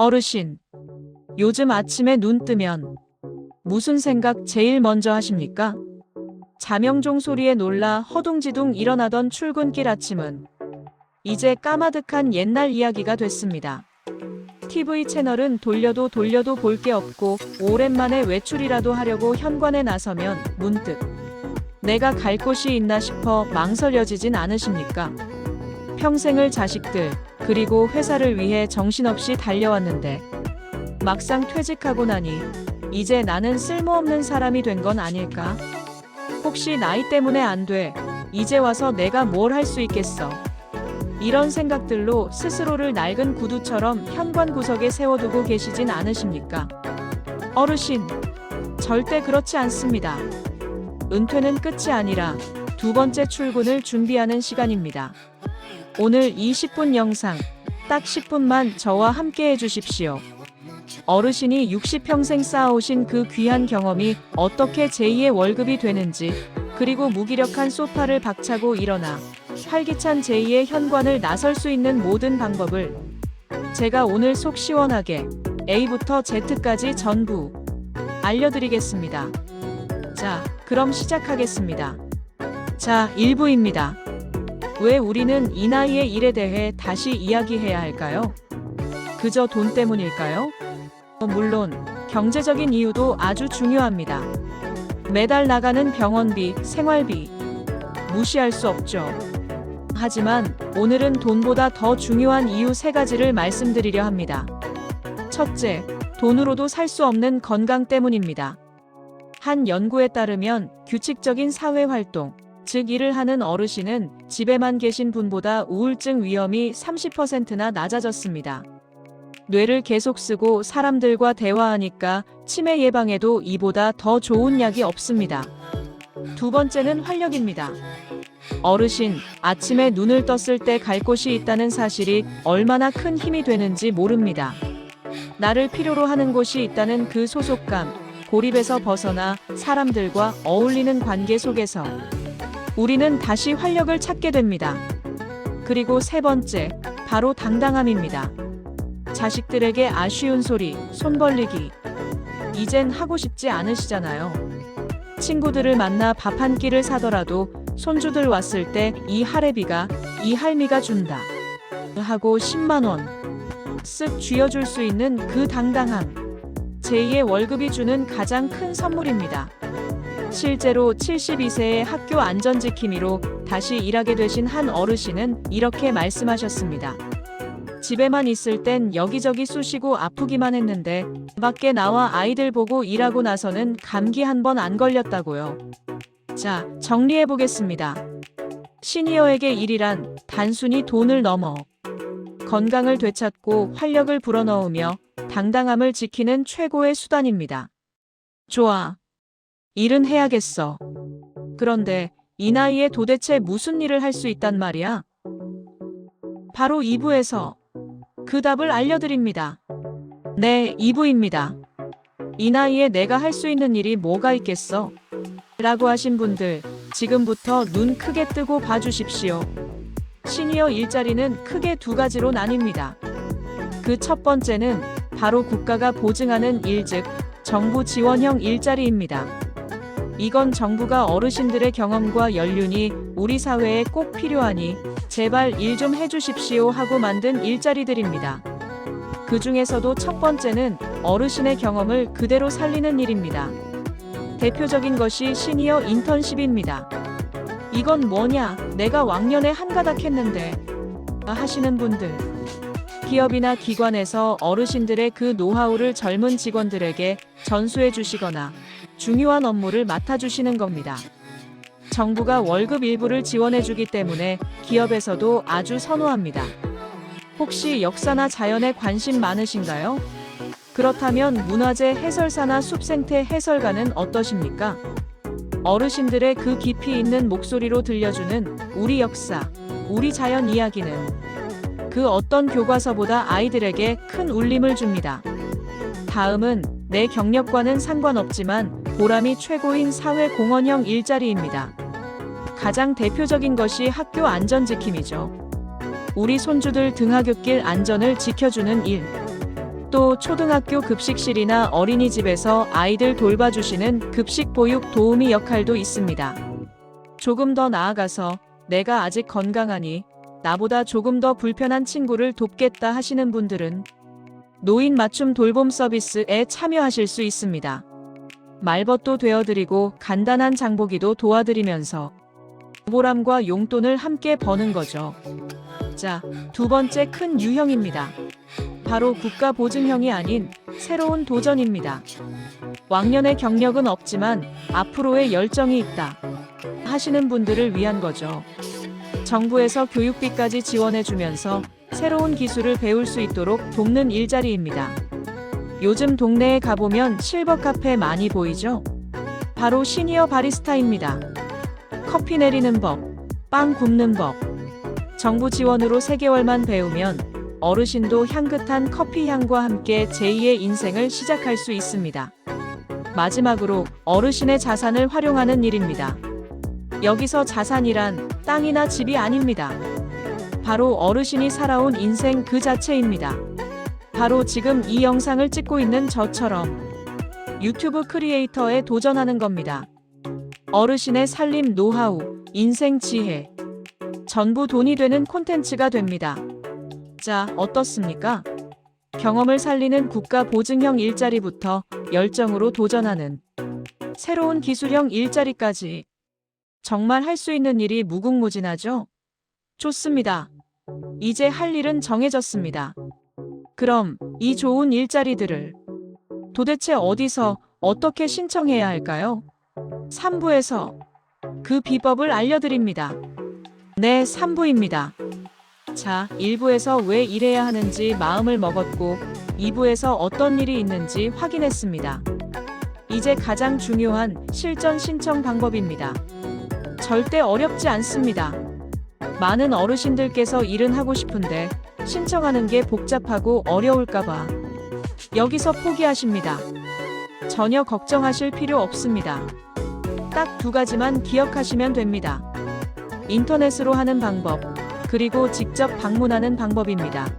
어르신, 요즘 아침에 눈 뜨면 무슨 생각 제일 먼저 하십니까? 자명종 소리에 놀라 허둥지둥 일어나던 출근길 아침은 이제 까마득한 옛날 이야기가 됐습니다. TV 채널은 돌려도 돌려도 볼 게 없고 오랜만에 외출이라도 하려고 현관에 나서면 문득 내가 갈 곳이 있나 싶어 망설여지진 않으십니까? 평생을 자식들 그리고 회사를 위해 정신없이 달려왔는데 막상 퇴직하고 나니 이제 나는 쓸모없는 사람이 된 건 아닐까? 혹시 나이 때문에 안 돼. 이제 와서 내가 뭘 할 수 있겠어. 이런 생각들로 스스로를 낡은 구두처럼 현관 구석에 세워두고 계시진 않으십니까? 어르신, 절대 그렇지 않습니다. 은퇴는 끝이 아니라 두 번째 출근을 준비하는 시간입니다. 오늘 20분 영상, 딱 10분만 저와 함께 해주십시오. 어르신이 60평생 쌓아오신 그 귀한 경험이 어떻게 제2의 월급이 되는지, 그리고 무기력한 소파를 박차고 일어나 활기찬 제2의 현관을 나설 수 있는 모든 방법을 제가 오늘 속 시원하게 A부터 Z까지 전부 알려드리겠습니다. 자, 그럼 시작하겠습니다. 자, 1부입니다. 왜 우리는 이 나이의 일에 대해 다시 이야기해야 할까요? 그저 돈 때문일까요? 어, 물론 경제적인 이유도 아주 중요합니다. 매달 나가는 병원비, 생활비 무시할 수 없죠. 하지만 오늘은 돈보다 더 중요한 이유 세 가지를 말씀드리려 합니다. 첫째, 돈으로도 살 수 없는 건강 때문입니다. 한 연구에 따르면 규칙적인 사회 활동, 즉 일을 하는 어르신은 집에만 계신 분보다 우울증 위험이 30%나 낮아졌습니다. 뇌를 계속 쓰고 사람들과 대화하니까 치매 예방에도 이보다 더 좋은 약이 없습니다. 두 번째는 활력입니다. 어르신, 아침에 눈을 떴을 때 갈 곳이 있다는 사실이 얼마나 큰 힘이 되는지 모릅니다. 나를 필요로 하는 곳이 있다는 그 소속감, 고립에서 벗어나 사람들과 어울리는 관계 속에서 우리는 다시 활력을 찾게 됩니다. 그리고 세 번째, 바로 당당함입니다. 자식들에게 아쉬운 소리, 손 벌리기. 이젠 하고 싶지 않으시잖아요. 친구들을 만나 밥 한 끼를 사더라도 손주들 왔을 때 이 할애비가, 이 할미가 준다. 하고 10만원. 쓱 쥐어줄 수 있는 그 당당함. 제2의 월급이 주는 가장 큰 선물입니다. 실제로 72세의 학교 안전지킴이로 다시 일하게 되신 한 어르신은 이렇게 말씀하셨습니다. 집에만 있을 땐 여기저기 쑤시고 아프기만 했는데 밖에 나와 아이들 보고 일하고 나서는 감기 한 번 안 걸렸다고요. 자, 정리해 보겠습니다. 시니어에게 일이란 단순히 돈을 넘어 건강을 되찾고 활력을 불어넣으며 당당함을 지키는 최고의 수단입니다. 좋아. 일은 해야겠어. 그런데 이 나이에 도대체 무슨 일을 할 수 있단 말이야? 바로 2부에서 그 답을 알려드립니다. 네, 2부입니다. 이 나이에 내가 할 수 있는 일이 뭐가 있겠어? 라고 하신 분들, 지금부터 눈 크게 뜨고 봐주십시오. 시니어 일자리는 크게 두 가지로 나뉩니다. 그 첫 번째는 바로 국가가 보증하는 일, 즉, 정부 지원형 일자리입니다. 이건 정부가 어르신들의 경험과 연륜이 우리 사회에 꼭 필요하니 제발 일 좀 해주십시오 하고 만든 일자리들입니다. 그 중에서도 첫 번째는 어르신의 경험을 그대로 살리는 일입니다. 대표적인 것이 시니어 인턴십입니다. 이건 뭐냐? 내가 왕년에 한가닥 했는데 하시는 분들. 기업이나 기관에서 어르신들의 그 노하우를 젊은 직원들에게 전수해 주시거나 중요한 업무를 맡아주시는 겁니다. 정부가 월급 일부를 지원해 주기 때문에 기업에서도 아주 선호합니다. 혹시 역사나 자연에 관심 많으신가요? 그렇다면 문화재 해설사나 숲생태 해설가는 어떠십니까? 어르신들의 그 깊이 있는 목소리로 들려주는 우리 역사, 우리 자연 이야기는 그 어떤 교과서보다 아이들에게 큰 울림을 줍니다. 다음은 내 경력과는 상관없지만 보람이 최고인 사회 공헌형 일자리입니다. 가장 대표적인 것이 학교 안전 지킴이죠. 우리 손주들 등하굣길 안전을 지켜주는 일. 또 초등학교 급식실이나 어린이집에서 아이들 돌봐주시는 급식 보육 도우미 역할도 있습니다. 조금 더 나아가서 내가 아직 건강하니 나보다 조금 더 불편한 친구를 돕겠다 하시는 분들은 노인 맞춤 돌봄 서비스에 참여하실 수 있습니다. 말벗도 되어드리고 간단한 장보기도 도와드리면서 보람과 용돈을 함께 버는 거죠. 자, 두 번째 큰 유형입니다. 바로 국가 보증형이 아닌 새로운 도전입니다. 왕년의 경력은 없지만 앞으로의 열정이 있다. 하시는 분들을 위한 거죠. 정부에서 교육비까지 지원해주면서 새로운 기술을 배울 수 있도록 돕는 일자리입니다. 요즘 동네에 가보면 실버 카페 많이 보이죠? 바로 시니어 바리스타입니다. 커피 내리는 법, 빵 굽는 법. 정부 지원으로 3개월만 배우면 어르신도 향긋한 커피 향과 함께 제2의 인생을 시작할 수 있습니다. 마지막으로 어르신의 자산을 활용하는 일입니다. 여기서 자산이란 땅이나 집이 아닙니다. 바로 어르신이 살아온 인생 그 자체입니다. 바로 지금 이 영상을 찍고 있는 저처럼 유튜브 크리에이터에 도전하는 겁니다. 어르신의 살림 노하우, 인생 지혜. 전부 돈이 되는 콘텐츠가 됩니다. 자, 어떻습니까? 경험을 살리는 국가 보증형 일자리부터 열정으로 도전하는 새로운 기술형 일자리까지 정말 할 수 있는 일이 무궁무진하죠? 좋습니다. 이제 할 일은 정해졌습니다. 그럼 이 좋은 일자리들을 도대체 어디서 어떻게 신청해야 할까요? 3부에서 그 비법을 알려드립니다. 네, 3부입니다. 자, 1부에서 왜 일해야 하는지 마음을 먹었고 2부에서 어떤 일이 있는지 확인했습니다. 이제 가장 중요한 실전 신청 방법입니다. 절대 어렵지 않습니다. 많은 어르신들께서 일은 하고 싶은데 신청하는 게 복잡하고 어려울까봐 여기서 포기하십니다. 전혀 걱정하실 필요 없습니다. 딱 두 가지만 기억하시면 됩니다. 인터넷으로 하는 방법, 그리고 직접 방문하는 방법입니다.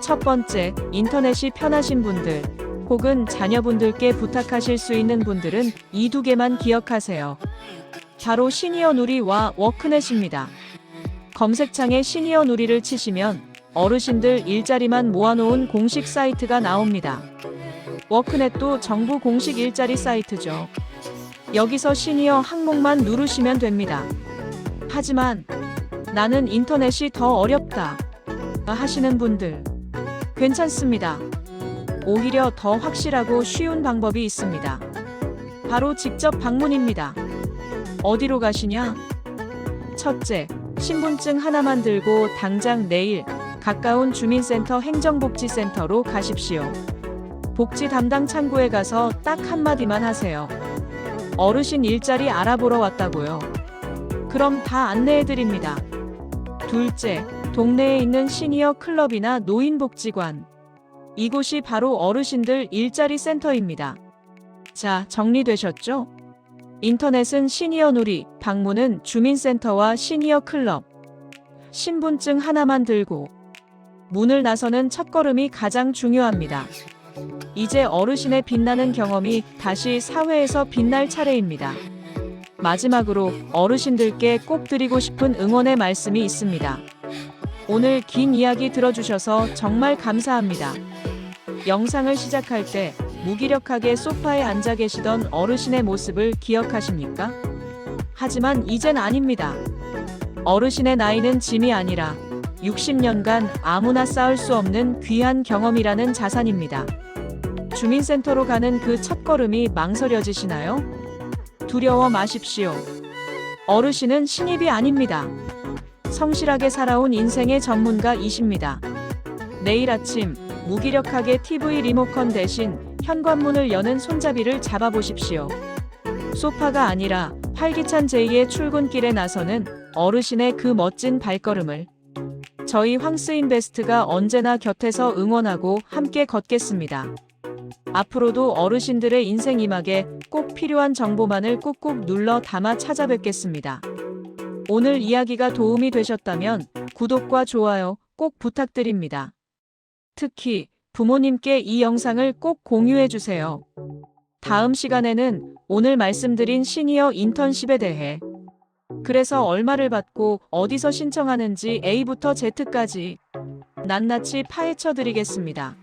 첫 번째, 인터넷이 편하신 분들, 혹은 자녀분들께 부탁하실 수 있는 분들은 이 두 개만 기억하세요. 바로 시니어 누리와 워크넷입니다. 검색창에 시니어 누리를 치시면 어르신들 일자리만 모아놓은 공식 사이트가 나옵니다. 워크넷도 정부 공식 일자리 사이트죠. 여기서 시니어 항목만 누르시면 됩니다. 하지만 나는 인터넷이 더 어렵다 하시는 분들 괜찮습니다. 오히려 더 확실하고 쉬운 방법이 있습니다. 바로 직접 방문입니다. 어디로 가시냐? 첫째, 신분증 하나만 들고 당장 내일 가까운 주민센터 행정복지센터로 가십시오. 복지 담당 창구에 가서 딱 한마디만 하세요. 어르신 일자리 알아보러 왔다고요. 그럼 다 안내해 드립니다. 둘째, 동네에 있는 시니어 클럽이나 노인복지관. 이곳이 바로 어르신들 일자리 센터입니다. 자, 정리되셨죠? 인터넷은 시니어 놀이, 방문은 주민센터와 시니어 클럽. 신분증 하나만 들고 문을 나서는 첫걸음이 가장 중요합니다. 이제 어르신의 빛나는 경험이 다시 사회에서 빛날 차례입니다. 마지막으로 어르신들께 꼭 드리고 싶은 응원의 말씀이 있습니다. 오늘 긴 이야기 들어주셔서 정말 감사합니다. 영상을 시작할 때 무기력하게 소파에 앉아 계시던 어르신의 모습을 기억하십니까? 하지만 이젠 아닙니다. 어르신의 나이는 짐이 아니라 60년간 아무나 쌓을 수 없는 귀한 경험이라는 자산입니다. 주민센터로 가는 그 첫걸음이 망설여지시나요? 두려워 마십시오. 어르신은 신입이 아닙니다. 성실하게 살아온 인생의 전문가이십니다. 내일 아침 무기력하게 TV 리모컨 대신 현관문을 여는 손잡이를 잡아보십시오. 소파가 아니라 활기찬 제2의 출근길에 나서는 어르신의 그 멋진 발걸음을 저희 황스인베스트가 언제나 곁에서 응원하고 함께 걷겠습니다. 앞으로도 어르신들의 인생 이막에 꼭 필요한 정보만을 꾹꾹 눌러 담아 찾아뵙겠습니다. 오늘 이야기가 도움이 되셨다면 구독과 좋아요 꼭 부탁드립니다. 특히 부모님께 이 영상을 꼭 공유해 주세요. 다음 시간에는 오늘 말씀드린 시니어 인턴십에 대해 그래서 얼마를 받고 어디서 신청하는지 A부터 Z까지 낱낱이 파헤쳐 드리겠습니다.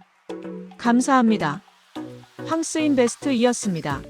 감사합니다. 황스인베스트이었습니다.